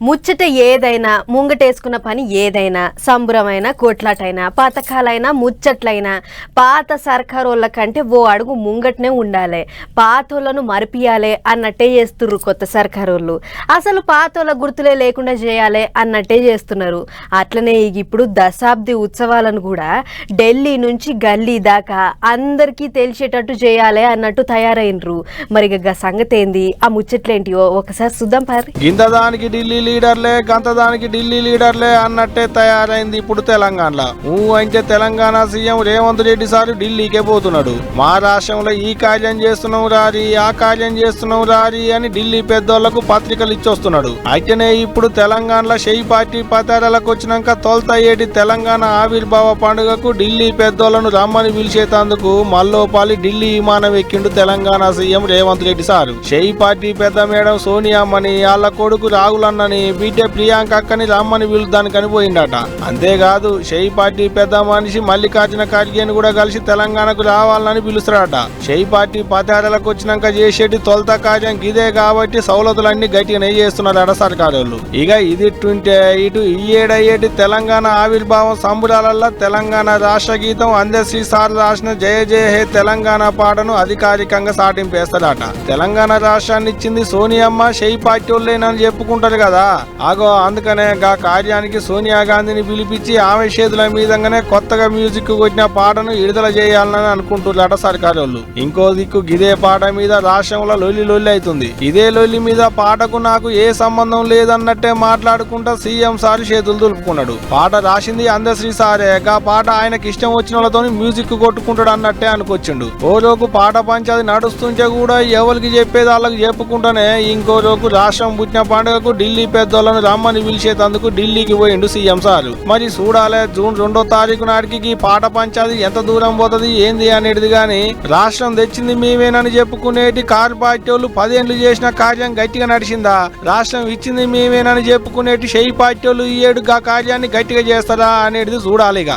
ముచ్చట ఏదైనా ముంగటేసుకున్న పని ఏదైనా సంబురమైన కోట్లాటైనా పథకాలైనా ముచ్చట్లైనా పాత సర్కారోళ్ళ కంటే ఓ అడుగు ముంగటనే ఉండాలి. పాతోళ్ళను మరిపియాలే అన్నట్టే చేస్తుర్రు కొత్త సర్కారోళ్ళు. అసలు పాతోళ్ళ గుర్తులే లేకుండా చేయాలి అన్నట్టే చేస్తున్నారు. అట్లనే ఇప్పుడు దశాబ్ది ఉత్సవాలను కూడా ఢిల్లీ నుంచి గల్లీ దాకా అందరికీ తెలిసేటట్టు చేయాలి అన్నట్టు తయారైనరు. మరి సంగతి ఏంది ఆ ముచ్చట్లేంటియో ఒకసారి చూద్దాం పారి ఢిల్లీ లీడర్లే గంతదానికి ఢిల్లీ లీడర్లే అన్నట్టే తయారైంది ఇప్పుడు తెలంగాణలో. ఊ అంటే తెలంగాణ సీఎం రేవంత్ రెడ్డి సార్ ఢిల్లీకే పోతున్నాడు. మా రాష్ట్రంలో ఈ కార్యం చేస్తున్నాం రారి ఆ కార్యం చేస్తున్నాం రారి అని ఢిల్లీ పెద్దోళ్ళకు పత్రికలు ఇచ్చొస్తున్నాడు. అయితేనే ఇప్పుడు తెలంగాణలో షెయి పార్టీ పతారాలకు వచ్చినాక తొలత ఏటి తెలంగాణ ఆవిర్భావ పండుగకు ఢిల్లీ పెద్దోళ్ళను రమ్మని పిలిచేటందుకు మల్లోపాలి ఢిల్లీ విమానం ఎక్కిండు తెలంగాణ సీఎం రేవంత్ రెడ్డి సారు. షెయి పార్టీ పెద్ద మేడం సోనియామ్మని వాళ్ళ కొడుకు రాహులన్నని బీటే ప్రియాంక అక్కని రమ్మని పిలుద్దానికని పోయిండట అంతేకాదు షెయి పార్టీ పెద్ద మనిషి మల్లికార్జున ఖార్గేని కూడా కలిసి తెలంగాణకు రావాలని పిలుస్తాడట షెయి పార్టీ పతారాలకు వచ్చినాక చేసేటి తొలత కార్యం గిదే కాబట్టి సౌలతులన్నీ గట్టిగానే చేస్తున్నారట సర్కారోళ్ళు ఇక ఇది ఇట్టుంటే ఇటు ఈ ఏడయ్యేటి తెలంగాణ ఆవిర్భావం సంబురాలల్లో తెలంగాణ రాష్ట్ర గీతం అందశ్రీ సార్ రాసిన జయ జయ హే తెలంగాణ పాటను అధికారికంగా సాటింపేస్తాడట తెలంగాణ రాష్ట్రాన్ని ఇచ్చింది సోనియమ్మ షెయి పార్టీ వాళ్ళేనని చెప్పుకుంటారు కదా. ఆగో అందుకనే గా కార్యానికి సోనియా గాంధీని పిలిపించి ఆమె చేతుల మీదంగానే కొత్తగా మ్యూజిక్ కొట్టిన పాటను విడుదల చేయాలని అనుకుంటున్నారట సర్కారోళ్ళు. ఇంకో దిక్కు గిదే పాట మీద రాష్ట్రంలో లొల్లి లొల్లి అవుతుంది. ఇదే లొల్లి మీద పాటకు నాకు ఏ సంబంధం లేదన్నట్టే మాట్లాడుకుంటా సీఎం సార్ చేతులు దులుపుకున్నాడు. పాట రాసింది అందశ్రీ సారే గా పాట ఆయనకి ఇష్టం వచ్చిన వాళ్ళతో మ్యూజిక్ కొట్టుకుంటాడు అన్నట్టే అనుకొచ్చిండు. ఓ రోజు పాట పంచాది నడుస్తుంటే కూడా ఎవరికి చెప్పేది వాళ్ళకి చెప్పుకుంటానే ఇంకో రోజు రాష్ట్రం పుట్టిన పండుగకు ఢిల్లీ పెద్దోళ్ళను రమ్మని పిలిచేటందుకు ఢిల్లీకి పోయిండు సీఎం సార్. మరి చూడాలే జూన్ రెండో తారీఖు నాటికి ఈ పాట పంచాది ఎంత దూరం పోతుంది ఏంది అనేది గాని రాష్ట్రం తెచ్చింది మేమేనని చెప్పుకునేటి కారు పార్టీ వాళ్ళు పదేండ్లు చేసిన కార్యం గట్టిగా నడిచిందా? రాష్ట్రం ఇచ్చింది మేమేనని చెప్పుకునేటి షెయి పార్టీ వాళ్ళు ఈ ఏడు కార్యాన్ని గట్టిగా చేస్తారా అనేది చూడాలి ఇక